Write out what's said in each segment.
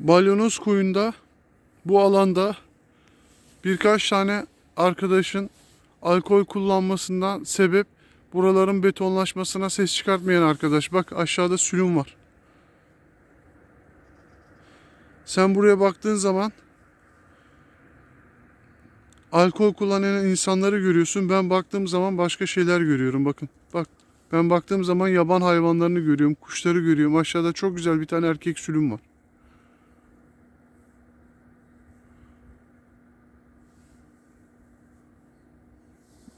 Balyonoz koyunda bu alanda birkaç tane arkadaşın alkol kullanmasından sebep buraların betonlaşmasına ses çıkartmayan arkadaş. Bak aşağıda sülüm var. Sen buraya baktığın zaman alkol kullanan insanları görüyorsun. Ben baktığım zaman başka şeyler görüyorum. Bakın bak ben baktığım zaman yaban hayvanlarını görüyorum. Kuşları görüyorum. Aşağıda çok güzel bir tane erkek sülüm var.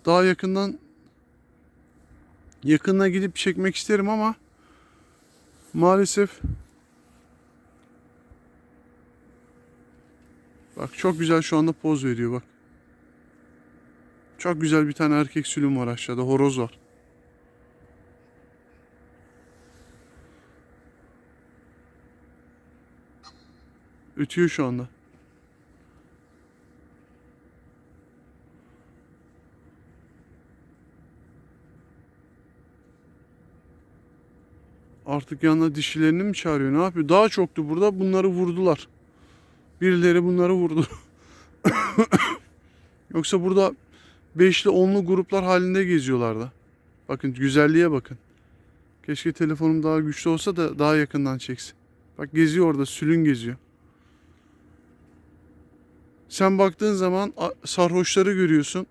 Daha yakından yakınına gidip çekmek isterim ama maalesef bak çok güzel şu anda poz veriyor bak. Çok güzel bir tane erkek sülüm var aşağıda. Horoz var. Ötüyor şu anda. Artık yanına dişilerini mi çağırıyor? Ne yapıyor? Daha çoktu burada. Bunları vurdular. Birileri bunları vurdu. Yoksa burada beşli onlu gruplar halinde geziyorlardı. Bakın güzelliğe bakın. Keşke telefonum daha güçlü olsa da daha yakından çeksin. Bak geziyor orada sülün geziyor. Sen baktığın zaman sarhoşları görüyorsun.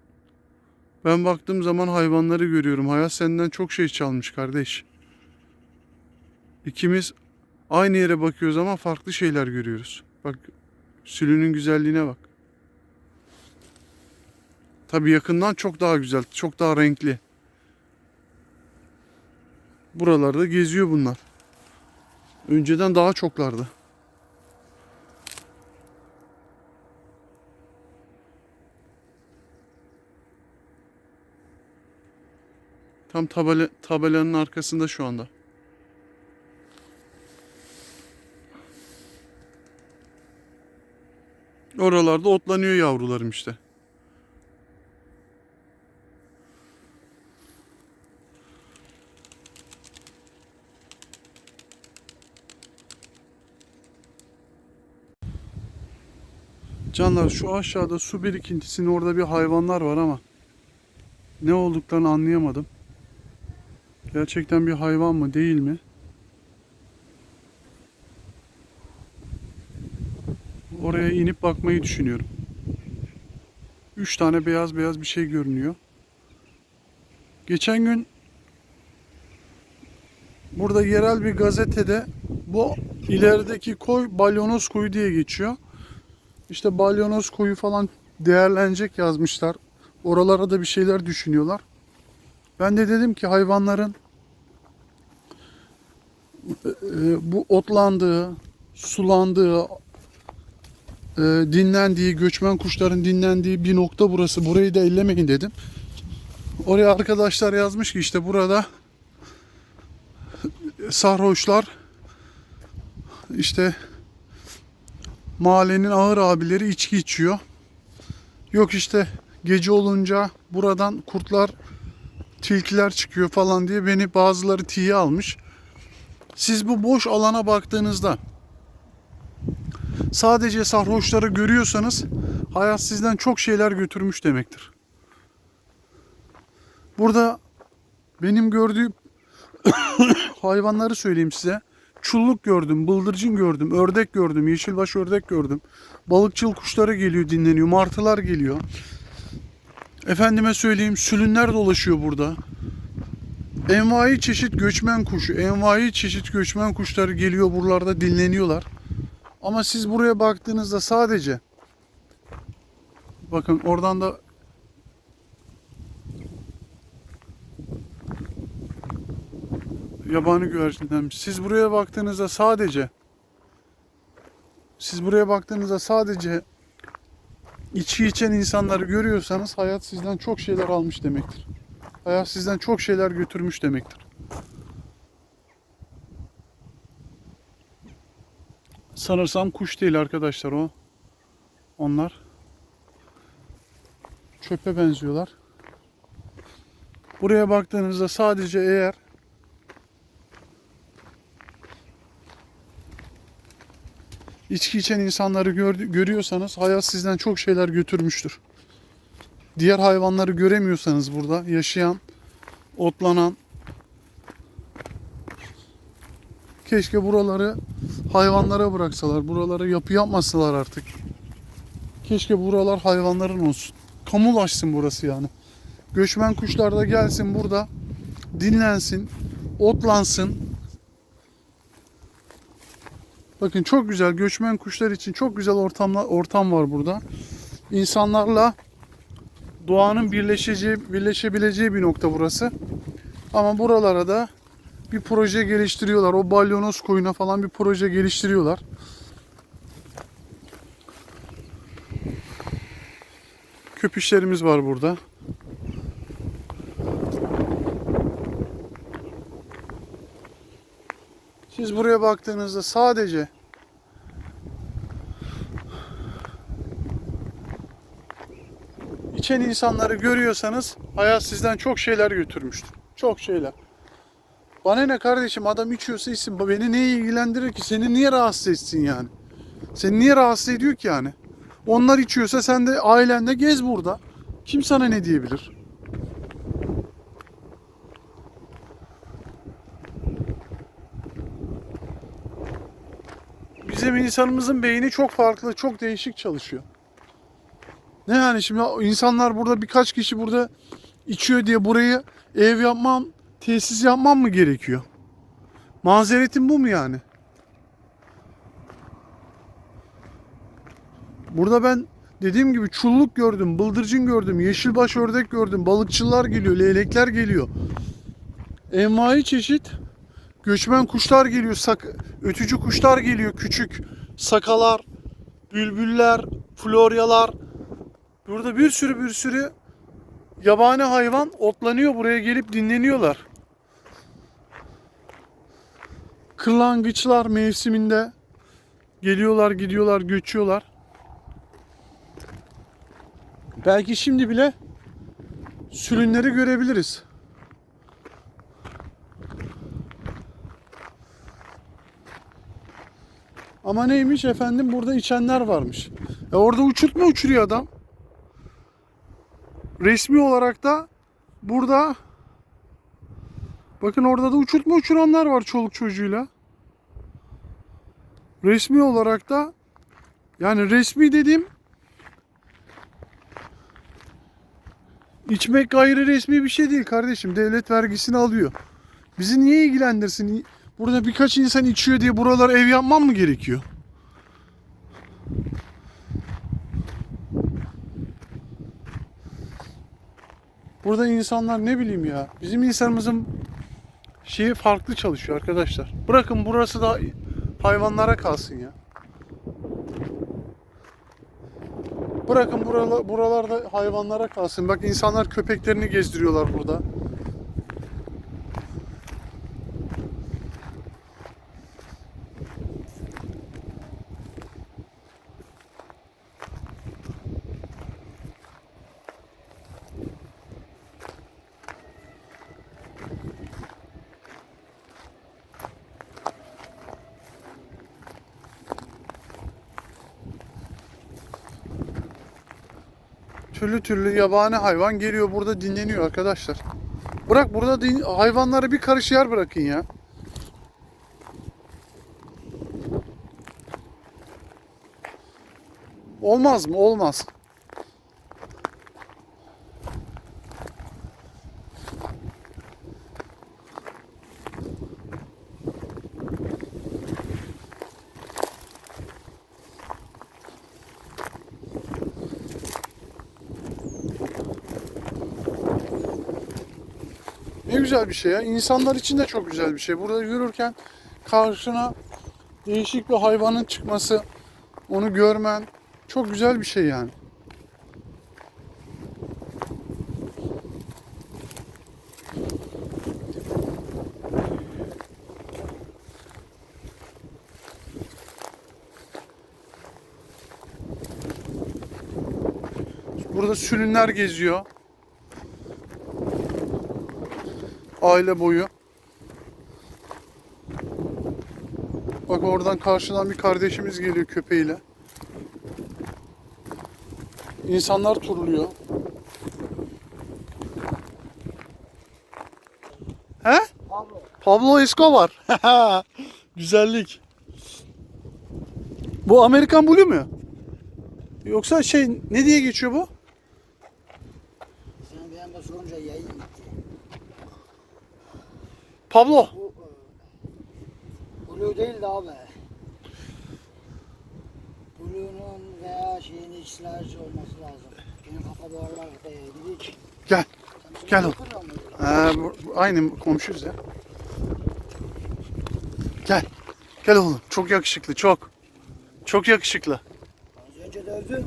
Ben baktığım zaman hayvanları görüyorum. Hayat senden çok şey çalmış kardeş. İkimiz aynı yere bakıyoruz ama farklı şeyler görüyoruz. Bak sülünün güzelliğine bak. Tabii yakından çok daha güzel, çok daha renkli. Buralarda geziyor bunlar. Önceden daha çoklardı. Tam tabela, tabelanın arkasında şu anda. Oralarda otlanıyor yavrularım işte. Canlar şu aşağıda su birikintisinin orada bir hayvanlar var ama ne olduklarını anlayamadım. Gerçekten bir hayvan mı değil mi? Oraya inip bakmayı düşünüyorum. Üç tane beyaz beyaz bir şey görünüyor. Geçen gün burada yerel bir gazetede bu ilerideki koy balyonoz koyu diye geçiyor. İşte balyonoz koyu falan değerlenecek yazmışlar. Oralara da bir şeyler düşünüyorlar. Ben de dedim ki hayvanların e, bu otlandığı, sulandığı, e, dinlendiği, göçmen kuşların dinlendiği bir nokta burası. Burayı da ellemeyin dedim. Oraya arkadaşlar yazmış ki işte burada sarhoşlar işte mahallenin ağır abileri içki içiyor. Yok işte gece olunca buradan kurtlar, tilkiler çıkıyor falan diye beni bazıları tiye almış. Siz bu boş alana baktığınızda sadece sarhoşları görüyorsanız hayat sizden çok şeyler götürmüş demektir. Burada benim gördüğüm hayvanları söyleyeyim size. Çulluk gördüm, bıldırcın gördüm, ördek gördüm, yeşilbaş ördek gördüm. Balıkçıl kuşları geliyor dinleniyor, martılar geliyor. Efendime söyleyeyim sülünler dolaşıyor burada. Envai çeşit göçmen kuşu, envai çeşit göçmen kuşları geliyor buralarda dinleniyorlar. Ama siz buraya baktığınızda sadece bakın oradan da yabani güvercindenmiş. Siz buraya baktığınızda sadece siz buraya baktığınızda sadece içki içen insanları görüyorsanız hayat sizden çok şeyler almış demektir. Hayat sizden çok şeyler götürmüş demektir. Sanırsam kuş değil arkadaşlar o. Onlar çöpe benziyorlar. Buraya baktığınızda sadece eğer içki içen insanları görüyorsanız hayat sizden çok şeyler götürmüştür. Diğer hayvanları göremiyorsanız burada yaşayan, otlanan keşke buraları hayvanlara bıraksalar. Buraları yapı yapmasalar artık. Keşke buralar hayvanların olsun. Kamulaşsın burası yani. Göçmen kuşlar da gelsin burada dinlensin, otlansın. Bakın çok güzel göçmen kuşlar için çok güzel ortamlar ortam var burada. İnsanlarla doğanın birleşeceği, birleşebileceği bir nokta burası. Ama buralara da bir proje geliştiriyorlar. O balyonoz koyuna falan bir proje geliştiriyorlar. Köpüşlerimiz var burada. Siz buraya baktığınızda sadece içen insanları görüyorsanız hayat sizden çok şeyler götürmüştür. Çok şeyler. Bana ne kardeşim adam içiyorsa içsin. Beni ne ilgilendirir ki? Seni niye rahatsız etsin yani? Seni niye rahatsız ediyor ki yani? Onlar içiyorsa sen de ailenle gez burada. Kim sana ne diyebilir? Bizim insanımızın beyni çok farklı, çok değişik çalışıyor. Ne yani şimdi insanlar burada birkaç kişi burada içiyor diye burayı ev yapmam, tesis yapmam mı gerekiyor? Mazeretin bu mu yani? Burada ben dediğim gibi çulluk gördüm, bıldırcın gördüm, yeşilbaş ördek gördüm, balıkçılar geliyor, leylekler geliyor. Envai çeşit göçmen kuşlar geliyor, sak ötücü kuşlar geliyor, küçük sakalar, bülbüller, floryalar. Burada bir sürü bir sürü yabani hayvan otlanıyor buraya gelip dinleniyorlar. Kırlangıçlar mevsiminde geliyorlar, gidiyorlar, göçüyorlar. Belki şimdi bile sürünleri görebiliriz. Ama neymiş efendim burada içenler varmış. E orada uçurtma uçuruyor adam. Resmi olarak da burada bakın orada da uçurtma uçuranlar var çoluk çocuğuyla. Resmi olarak da yani resmi dediğim içmek gayri resmi bir şey değil kardeşim. Devlet vergisini alıyor. Bizi niye ilgilendirsin? Burada birkaç insan içiyor diye buralar ev yapmam mı gerekiyor? Burada insanlar ne bileyim ya. Bizim insanımızın şeyi farklı çalışıyor arkadaşlar. Bırakın burası da hayvanlara kalsın ya. Bırakın buralar, buralarda hayvanlara kalsın. Bak insanlar köpeklerini gezdiriyorlar burada. Türlü türlü yabani hayvan geliyor burada dinleniyor arkadaşlar. Bırak burada din, hayvanlara bir karış yer bırakın ya. Olmaz mı? Olmaz. Güzel bir şey ya. İnsanlar için de çok güzel bir şey. Burada yürürken karşına değişik bir hayvanın çıkması, onu görmen çok güzel bir şey yani. Burada sürünler geziyor. Aile boyu. Bak oradan karşıdan bir kardeşimiz geliyor köpeğiyle. İnsanlar turluyor. He? Pablo. Pablo Escobar. Güzellik. Bu Amerikan Blue mu? Yoksa şey ne diye geçiyor bu? Sen bir anda sorunca yayın gitti. Pablo. E, Blue değil de abi. Blue'nun veya şeyin işlerci olması lazım. Benim kafa e, gidik. Gel. Sen Gel oğlum. Ha, bu, bu- aynı komşuyuz ya. Gel. Gel oğlum. Çok yakışıklı. Çok. Çok yakışıklı. Az önce dövdüm.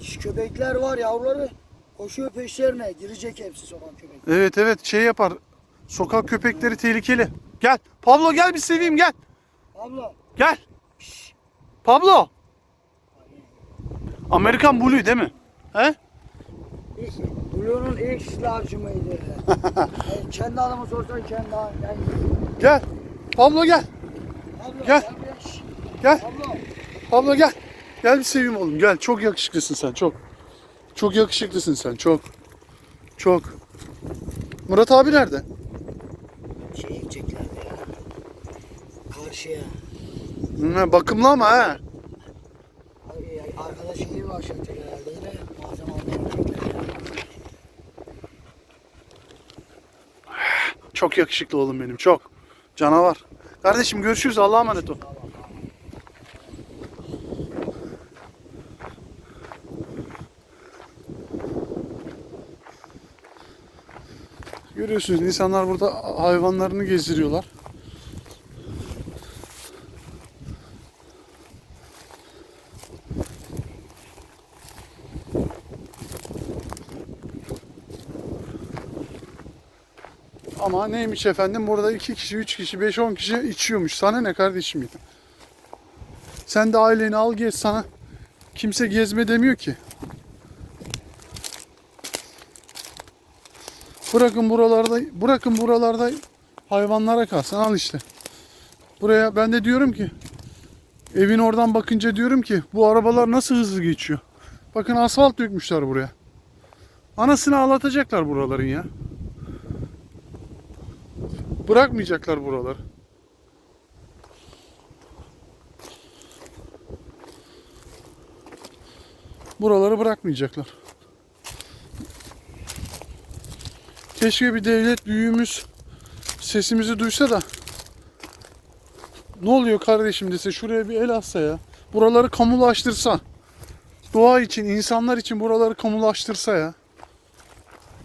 Diş köpekler var yavruları. Koşuyor peşlerine. Girecek hepsi sokak köpek. Evet evet şey yapar. Sokak köpekleri tehlikeli. Gel. Pablo gel bir seveyim gel. Pablo. Gel. Pablo. Amerikan Blue değil mi? He? Blue'nun ilk silahcı mıydı? yani kendi adamı sorsan kendi adamı. Yani, Gel. Pablo gel. Pablo, Gel. Gel. Pablo. Pablo gel. Gel bir seveyim oğlum. Gel. Çok yakışıklısın sen. Çok. Çok yakışıklısın sen. Çok. Çok. Murat abi nerede? Şey gideceklerdi ya. Karşıya. Hı, bakımlı ama ha. Ay, ay, Arkada şehir başlatacak herhalde yine. Malzeme. Çok yakışıklı oğlum benim. Çok. Canavar. Kardeşim görüşürüz. Allah'a emanet ol. Görüyorsunuz insanlar burada hayvanlarını gezdiriyorlar. Ama neymiş efendim burada iki kişi, üç kişi, beş, on kişi içiyormuş. Sana ne kardeşim? Sen de aileni al gez sana. Kimse gezme demiyor ki. Bırakın buralarda, bırakın buralarda hayvanlara kalsın. Al işte. Buraya ben de diyorum ki evin oradan bakınca diyorum ki bu arabalar nasıl hızlı geçiyor. Bakın asfalt dökmüşler buraya. Anasını ağlatacaklar buraların ya. Bırakmayacaklar buraları. Buraları bırakmayacaklar. Keşke bir devlet büyüğümüz sesimizi duysa da ne oluyor kardeşim dese şuraya bir el atsa ya. Buraları kamulaştırsa. Doğa için, insanlar için buraları kamulaştırsa ya.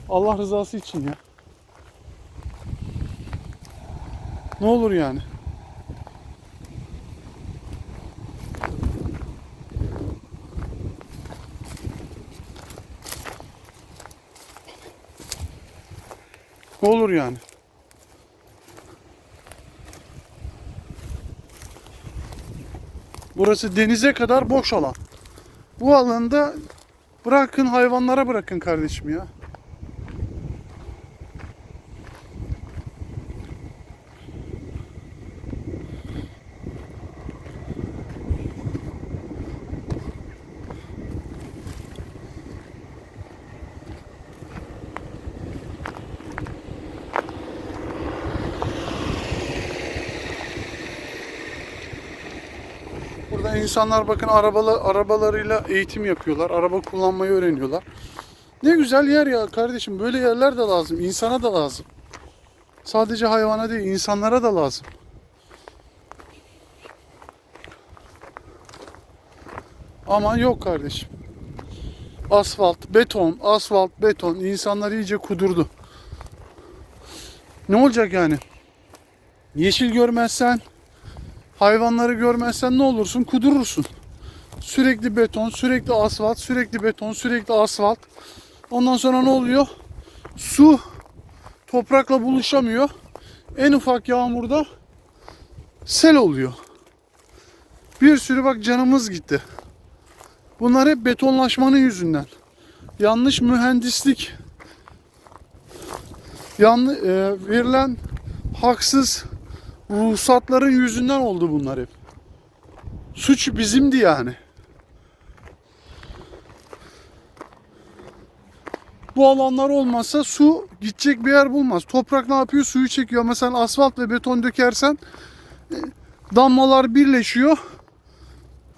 Allah rızası için ya. Ne olur yani. Ne olur yani. Burası denize kadar boş alan. Bu alanda bırakın hayvanlara bırakın kardeşim ya. Burada insanlar bakın arabalı, arabalarıyla eğitim yapıyorlar. Araba kullanmayı öğreniyorlar. Ne güzel yer ya kardeşim. Böyle yerler de lazım. insana da lazım. Sadece hayvana değil insanlara da lazım. Ama yok kardeşim. Asfalt, beton, asfalt, beton. İnsanlar iyice kudurdu. Ne olacak yani? Yeşil görmezsen, hayvanları görmezsen ne olursun? Kudurursun. Sürekli beton, sürekli asfalt, sürekli beton, sürekli asfalt. Ondan sonra ne oluyor? Su toprakla buluşamıyor. En ufak yağmurda sel oluyor. Bir sürü bak canımız gitti. Bunlar hep betonlaşmanın yüzünden. Yanlış mühendislik. Yanlı, e, verilen haksız ruhsatların yüzünden oldu bunlar hep. Suç bizimdi yani. Bu alanlar olmasa su gidecek bir yer bulmaz. Toprak ne yapıyor? Suyu çekiyor. Mesela asfalt ve beton dökersen e, damlalar birleşiyor.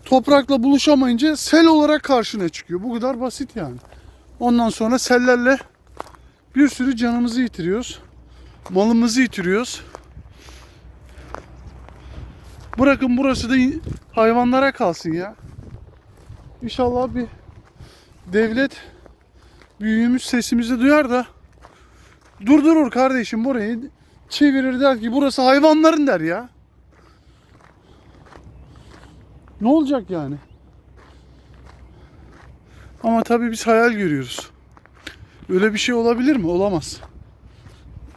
Toprakla buluşamayınca sel olarak karşına çıkıyor. Bu kadar basit yani. Ondan sonra sellerle bir sürü canımızı yitiriyoruz. Malımızı yitiriyoruz. Bırakın burası da hayvanlara kalsın ya. İnşallah bir devlet büyüğümüz sesimizi duyar da durdurur kardeşim burayı çevirir der ki burası hayvanların der ya. Ne olacak yani? Ama tabii biz hayal görüyoruz. Öyle bir şey olabilir mi? Olamaz.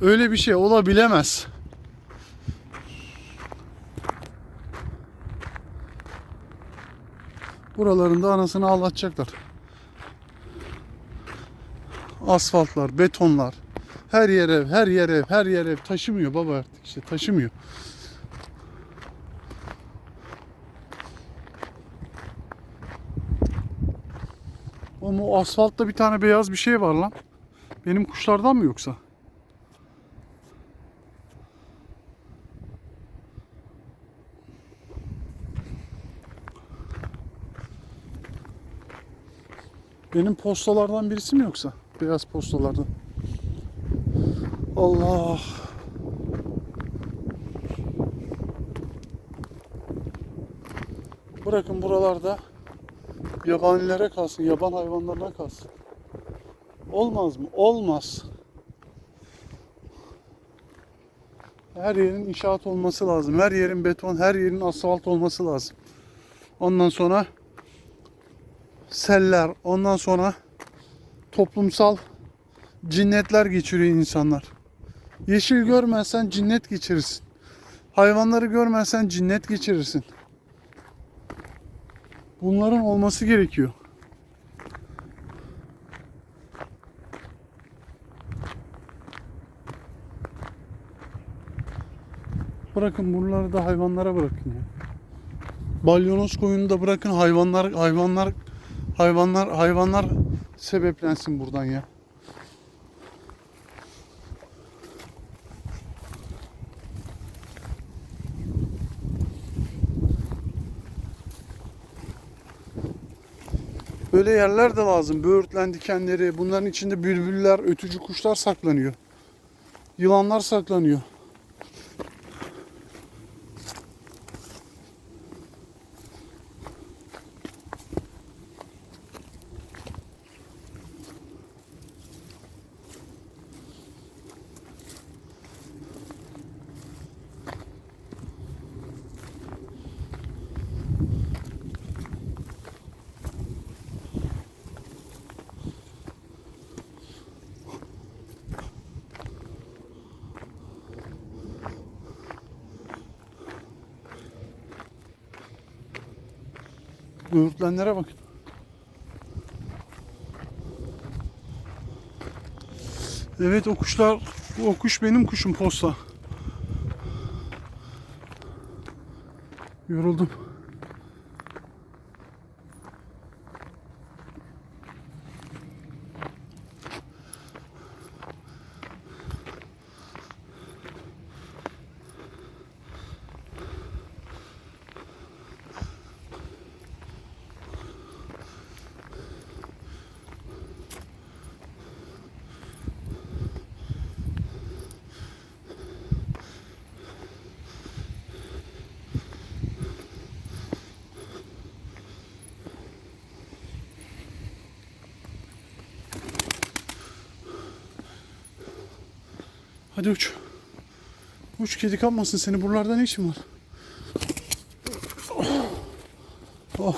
Öyle bir şey olabilemez. Buralarında anasını ağlatacaklar. Asfaltlar, betonlar. Her yer ev, her yer ev, her yer ev taşımıyor baba artık işte taşımıyor. Ama o asfaltta bir tane beyaz bir şey var lan. Benim kuşlardan mı yoksa? Benim postalardan birisi mi yoksa? Beyaz postalardan. Allah. Bırakın buralarda yabanilere kalsın, yaban hayvanlarına kalsın. Olmaz mı? Olmaz. Her yerin inşaat olması lazım. Her yerin beton, her yerin asfalt olması lazım. Ondan sonra seller, ondan sonra toplumsal cinnetler geçiriyor insanlar. Yeşil görmezsen cinnet geçirirsin. Hayvanları görmezsen cinnet geçirirsin. Bunların olması gerekiyor. Bırakın buraları da hayvanlara bırakın ya. Balyonos koyunu da bırakın hayvanlar hayvanlar hayvanlar hayvanlar sebeplensin buradan ya. Böyle yerler de lazım. Böğürtlen dikenleri, bunların içinde bülbüller, ötücü kuşlar saklanıyor. Yılanlar saklanıyor. Böğürtlenlere bakın. Evet o kuşlar, o kuş benim kuşum posta. Yoruldum. Hadi uç. Uç kedi kapmasın seni. Buralarda ne işin var? Oh.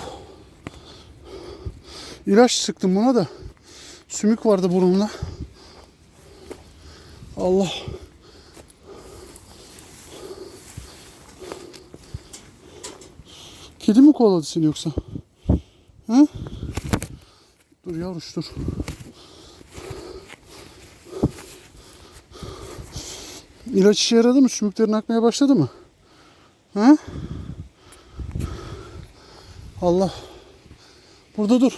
İlaç sıktım buna da. Sümük vardı burnumda. Allah. Kedi mi kovaladı seni yoksa? Ha? Dur yavruş dur. İlaç işe yaradı mı? Sümüklerin akmaya başladı mı? Ha? Allah. Burada dur.